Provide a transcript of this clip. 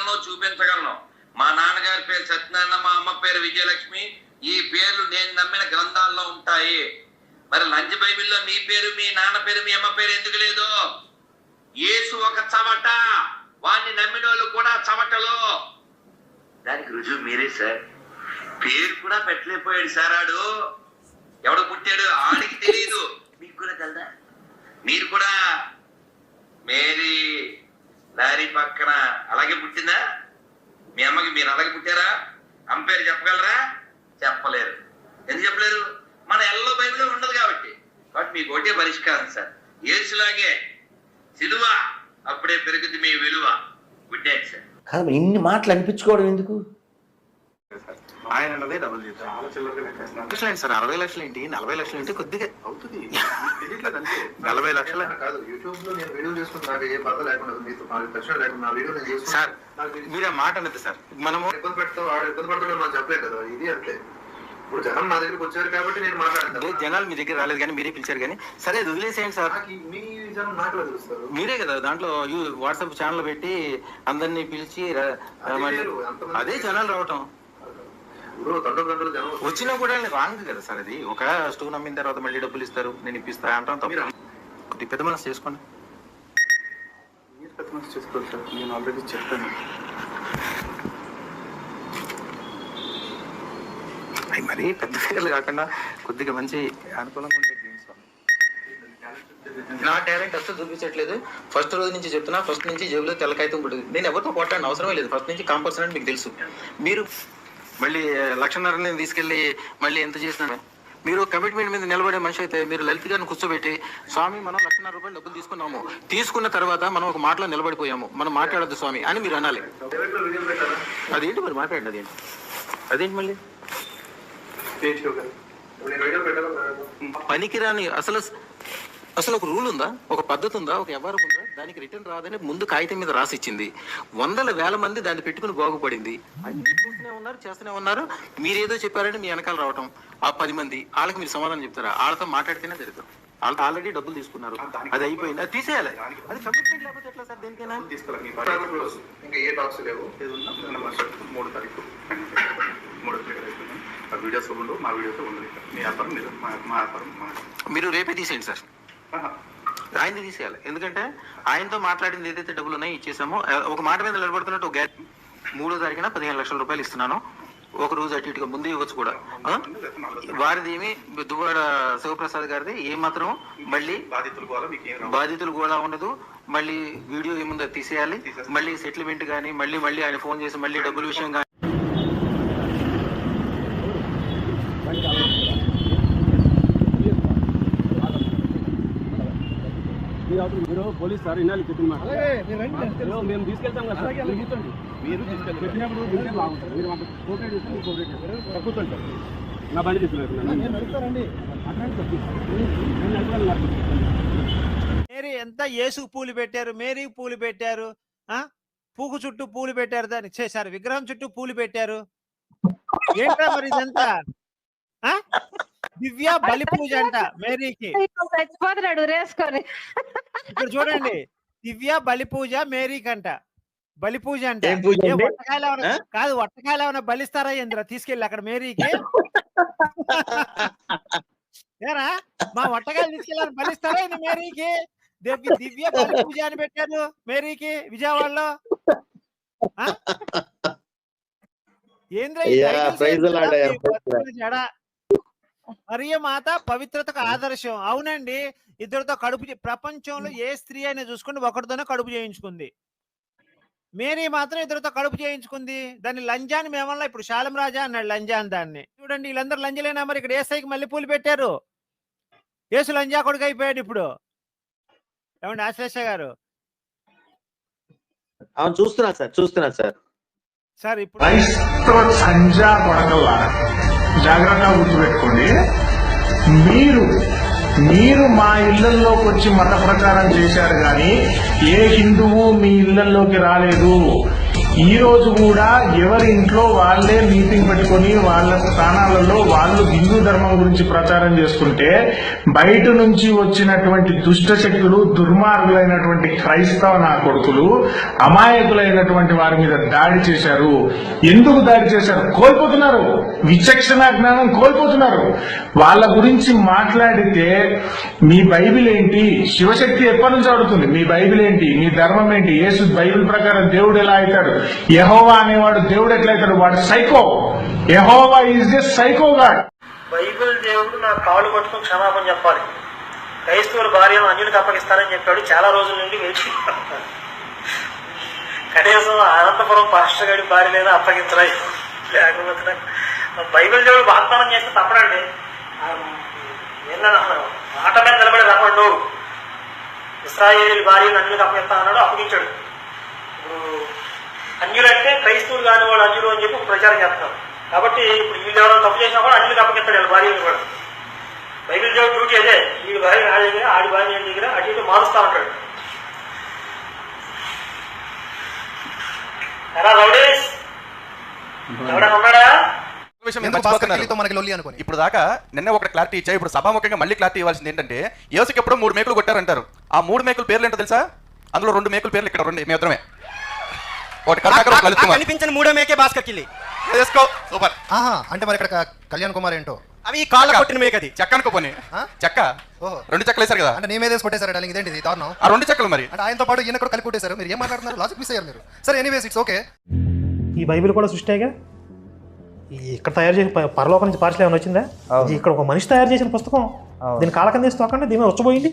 చెప్పగలను చూపించగలను. మా నాన్నగారి పేరు సత్యనారాయణ మా అమ్మ పేరు విజయలక్ష్మి. ఈ పేర్లు నేను నమ్మిన గ్రంథాల్లో ఉంటాయి. మరి లంచ్ బైబిల్లో మీ పేరు మీ నాన్న పేరు మీ అమ్మ పేరు ఎందుకు లేదు? యేసు ఒక చవట వాణ్ణి నమ్మిన వాళ్ళు కూడా చవటలు దానికి రుజువు మీరే సార్. పేరు కూడా పెట్టలేకపోయాడు సార్ ఆడు. ఎవడు పుట్టాడు ఆడికి తెలియదు మీకు కూడా తెలదా మీరు కూడా మేరీ లారీ పక్కన అలాగే పుట్టిందా మీ అమ్మకి మీరు అలాగే పుట్టారా అమ్మ పేరు చెప్పగలరా చెప్పలేరు చెప్పలేరు మన ఎల్లో బైబిల్లో ఉండదు కాబట్టి. కాబట్టి మీకు ఒకటే పరిష్కారం సార్. ఏసులాగే సిలువ అప్పుడే పెరుగుద్ది మీ విలువ. గుడ్ నైట్ సార్ కాదు ఇన్ని మాటలు అనిపించుకోవడం ఎందుకు? ఆయన అన్నదే డబుల్ జీతం సార్? అరవై లక్షలు ఏంటి? నలభై లక్షలు ఏంటి? కొద్దిగా అవుతుంది. నలభై లక్షల? కాదు యూట్యూబ్లో నేను వీడియో చేసుకుని నాకు ఏ బాధ లేకుండా మీతో ప్రశ్న లేకుండా నా వీడియో నేను చేసుకుని సార్ మీరు ఆ మాట అన్నది సార్. మనము ఇబ్బంది పెడతావు ఆడు ఇబ్బంది పడతాడు మనం చెప్పలేదు కదా. ఇది అంతే. ఇప్పుడు జనం నా దగ్గరికి వచ్చారు కాబట్టి నేను మాట్లాడతాను. జనాలు మీ దగ్గర రాలేదు కానీ మీరే పిలిచారు కానీ సరే అది వదిలేసేయండి సార్. మీ జనం నాకు ఎలా తెలుస్తారు? మీరే కదా దాంట్లో వాట్సాప్ ఛానల్ పెట్టి అందరినీ పిలిచి అదే జనాలు రావటం. వచ్చినా కూడా రాంగ్ కదా సార్ అది. ఒక స్టోన్ అమ్మిన తర్వాత మళ్ళీ డబ్బులు ఇస్తారు నేను ఇప్పిస్తా అంటాం తప్ప. కొద్దిగా పెద్ద మనసు చేసుకోండి. మీరు పెద్ద మనసు చేసుకోవాలి సార్. నేను ఆల్రెడీ చెప్పాను. మరీ పెద్ద ఫిగర్లు కాకుండా కొద్దిగా మంచి అనుకూలంగా ఉంటే గేమ్స్ నా టాలెంట్ అసలు చూపించట్లేదు. ఫస్ట్ రోజు నుంచి చెప్తున్నా ఫస్ట్ నుంచి జేబులో తెల్లకాయితం పుట్టింది నేను ఎవరితో కొట్టాను అవసరమే లేదు. ఫస్ట్ నుంచి కాంపల్సరీ అని మీకు తెలుసు. మీరు మళ్ళీ లక్షన్నరని తీసుకెళ్ళి మళ్ళీ ఎంత చేసినా మీరు కమిట్మెంట్ మీద నిలబడే మనిషి అయితే మీరు లలిత్ గారిని కూర్చోబెట్టి స్వామి మనం లక్షన్నర రూపాయలు డబ్బులు తీసుకున్నాము. తీసుకున్న తర్వాత మనం ఒక మాటలో నిలబడిపోయాము. మనం మాట్లాడద్దు స్వామి అని మీరు అనాలి. అదేంటి మరి మాట్లాడండి అదేంటి అదేంటి మళ్ళీ పేజ్ గారు ఇప్పుడు నేను వీడియో పెట్టాలా పనికిరాని అసలు అసలు ఒక రూల్ ఉందా? ఒక పద్ధతి ఉందా? ఒక వ్యవహారం ఉందా? దానికి రిటర్న్ రాదని ముందు కాగితం మీద రాసి ఇచ్చింది. వందల వేల మంది దాన్ని పెట్టుకుని బాగుపడింది. చూస్తూనే ఉన్నారు చేస్తూనే ఉన్నారు. మీరేదో చెప్పారని మీ వెనకాల రావటం. ఆ పది మంది వాళ్ళకి మీరు సమాధానం చెప్తారా? వాళ్ళతో మాట్లాడితేనే జరుగుతాం. వాళ్ళతో ఆల్రెడీ డబ్బులు తీసుకున్నారు. అది అయిపోయింది? అది తీసేయాలి. అది కమిట్మెంట్ లేకపోతే ఎట్లా సార్ దేనికైనా? ఇంకా ఏ టాక్స్ లేవు? మూడు తారీఖు. మూడో తారీఖు అయిపోయింది ఆ వీడియోస్ ఉండవు మా వీడియోస్ ఉండదు ఇక. మీ వ్యాపారం మీరు మా మా వ్యాపారం మా మీరు రేపే తీసేయండి సార్. ఆయనది తీసేయాలి. ఎందుకంటే ఆయనతో మాట్లాడింది ఏదైతే డబ్బులు ఉన్నాయో ఇచ్చేసామో ఒక మాట మీద నిలబడుతున్నట్టు ఒక గ్యారెంటీ. మూడో తారీఖున పదిహేను లక్షల రూపాయలు ఇస్తున్నాను. ఒక రోజు అటు ఇటుగా ముందు ఇవ్వచ్చు కూడా? వారిది ఏమి దువ్వాడ శివప్రసాద్ గారిది ఏ మాత్రం మళ్ళీ బాధితులు కూడా ఉండదు. మళ్ళీ వీడియో ఏముందో తీసేయాలి. మళ్ళీ సెటిల్మెంట్ కానీ మళ్ళీ మళ్ళీ ఆయన ఫోన్ చేసి మళ్ళీ డబ్బుల విషయం కానీ మీరు పోలీస్ సార్ వినాలి చెప్పిన మాట. ఏదో మేము తీసుకెళ్తాం కదా సార్. మీరు కూర్చోండి మీరు తీసుకెళ్ళి చెప్పినప్పుడు బాగుంటుంది. మీరు మాకు కోఆపరేట్ చేస్తే కోఆపరేట్ చేస్తారు సార్ కూర్చోండి సార్ నా బండి. మేరీ ఎంత యేసుకు పూలు పెట్టారు మేరీ పూలు పెట్టారు ఆ? పూకు చుట్టూ పూలు పెట్టారు దాన్ని చేశారు విగ్రహం చుట్టూ పూలు పెట్టారు. ఏంట్రా మరి ఇదంతా? ఆ? దివ్య బలి పూజ అంట మేరీకి. చచ్చిపోతున్నాడు రేసుకొని. ఇక్కడ చూడండి. దివ్య బలి పూజ మేరీకి అంట. బలి పూజ అంట? వట్టకాయలు ఏమైనా కాదు వట్టకాయలు ఏమైనా బలిస్తారా ఇంద్ర తీసుకెళ్ళి అక్కడ మేరీకి. ఏరా? మా వట్టకాయలు తీసుకెళ్ళాలని బలిస్తారా ఇది మేరీకి? దివ్య దివ్య బలి పూజ అని పెట్టారు మేరీకి విజయవాడలో? ఏంద్రా ఈ అయ్యా, టైటిల్స్ ప్రైజ్ ఏంట్రా? లార్డ్ అయ్యా, మీ బతుకుల జడ. మరియ మాత పవిత్రతకు ఆదర్శం. అవునండి. ఇద్దరితో కడుపు ప్రపంచంలో ఏ స్త్రీ అయినా చూసుకుంటే ఒకరితోనే కడుపు చేయించుకుంది. మేరీ మాత్రం ఇద్దరితో కడుపు చేయించుకుంది. దాన్ని లంజాని మేమల్లా ఇప్పుడు శాలం రాజా అన్నాడు లంజాన్ దాన్ని. చూడండి వీళ్ళందరూ లంజలేనా మరి? ఇక్కడ ఏసైకి మల్లె పూలు పెట్టారు. ఏసు లంజా కొడుకు అయిపోయాడు ఇప్పుడు. ఏమండి ఆశ్లేష గారు? అవును చూస్తున్నా సార్ చూస్తున్నా సార్. సార్ ఇప్పుడు జాగ్రత్తగా గుర్తుపెట్టుకోండి. మీరు మీరు మా ఇళ్ళలోకి వచ్చి మత ప్రచారం చేశారు కానీ ఏ హిందువు మీ ఇళ్ళలోకి రాలేదు. ఈ రోజు కూడా ఎవరి ఇంట్లో వాళ్ళే మీటింగ్ పెట్టుకొని వాళ్ళ స్థానాలలో వాళ్ళు హిందూ ధర్మం గురించి ప్రచారం చేసుకుంటే బయట నుంచి వచ్చినటువంటి దుష్ట శక్తులు దుర్మార్గులైనటువంటి క్రైస్తవ నా కొడుకులు అమాయకులైనటువంటి వారి మీద దాడి చేశారు. ఎందుకు దాడి చేశారు? కోల్పోతున్నారు. విచక్షణ జ్ఞానం కోల్పోతున్నారు. వాళ్ళ గురించి మాట్లాడితే మీ బైబిల్ ఏంటి? శివశక్తి ఎప్పటి నుంచి అడుగుతుంది మీ బైబిల్ ఏంటి? మీ ధర్మం ఏంటి? యేసు బైబిల్ ప్రకారం దేవుడు ఎలా అవుతాడు? యహోవా అనేవాడు దేవుడు ఎట్లయితాడు? వాడు psycho Jehovah is a psycho god Bible దేవుడు నా కాళ్ళు పట్టుకుని క్షమాపణ చెప్పాలి. క్రైస్తవుల భార్యను అన్యులకు అప్పగిస్తానని చెప్పాడు. చాలా రోజుల నుండి వేచి కనీసం అనంతపురం పాస్టర్ గడి భార్య లేదా అప్పగించరాయి లేకపోతే బైబిల్ దేవుడు వాగ్దానం చేస్తే తప్పడండి. ఆ, మాట మీద నిలబడి రమ్మండు ఇస్రాయేల్ భార్యను అన్యులకు అప్పగిస్తానన్నాడు అప్పగించాడు. ఇప్పుడు అన్యులంటే క్రైస్తవులు కాని వాళ్ళు అన్యులు అని చెప్పి ప్రచారం చేస్తున్నారు. కాబట్టి ఇప్పుడు వీళ్ళు ఎవరైనా తప్పు చేసినా కూడా అన్యులకు అప్పగిస్తాడు వీళ్ళ భార్యను కూడా. బైబిల్ దేవుడు డ్యూటీ అదే. వీడి భార్య నా దగ్గర ఆడి భార్య దగ్గర అటు ఇటు మారుస్తా ఉంటాడు. ఎలా రౌడీస్ ఎవడన్నా ఉన్నాడా. ఇప్పుడు దాకా నిన్న ఒక క్లారిటీ ఇచ్చా ఇప్పుడు సభాముఖంగా మళ్ళీ క్లారిటీ ఇవ్వాల్సింది ఏంటంటే యోసుకి ఎప్పుడు మూడు మేకులు కొట్టారంటారు. ఆ మూడు మేకుల పేర్లు ఏంటో తెలుసా? అందులో రెండు మేకుల పేర్లు ఇక్కడ రెండు మేమిద్దరమే. ఒకటి కరుణాకర్ కనిపించిన మూడో మేకే భాస్కర్ కిల్లి. సూపర్. అంటే మరి ఇక్కడ కళ్యాణ్ కుమార్ ఏంటో? అవి కాళ్ళ కొట్టిన మేక అది చెక్క అనుకో పోనీ. ఆ? చెక్క. ఓహో. రెండు చెక్కలు వేశారు కదా. అంటే నీ మీద కొట్టేశారు డాలింగ్ ఇదేంటి దారుణం? ఆ రెండు చెక్కలు మరి. అంటే ఆయనతో పాటు ఈయన కూడా కలిపి కొట్టేశారు. మీరు ఏం మాట్లాడుతున్నారు? లాజిక్ మిస్ అయ్యారు మీరు. సరే ఎనీవేస్ ఇట్స్ ఓకే ఈ బైబిల్ కూడా సృష్టిగా ఇక్కడ తయారు చేసిన పరలోకం నుంచి పార్సల్ ఏమైనా వచ్చిందా? ఇది ఇక్కడ ఒక మనిషి తయారు చేసిన పుస్తకం? దీని కాలకందేసి తోకండి దీని వచ్చబోయింది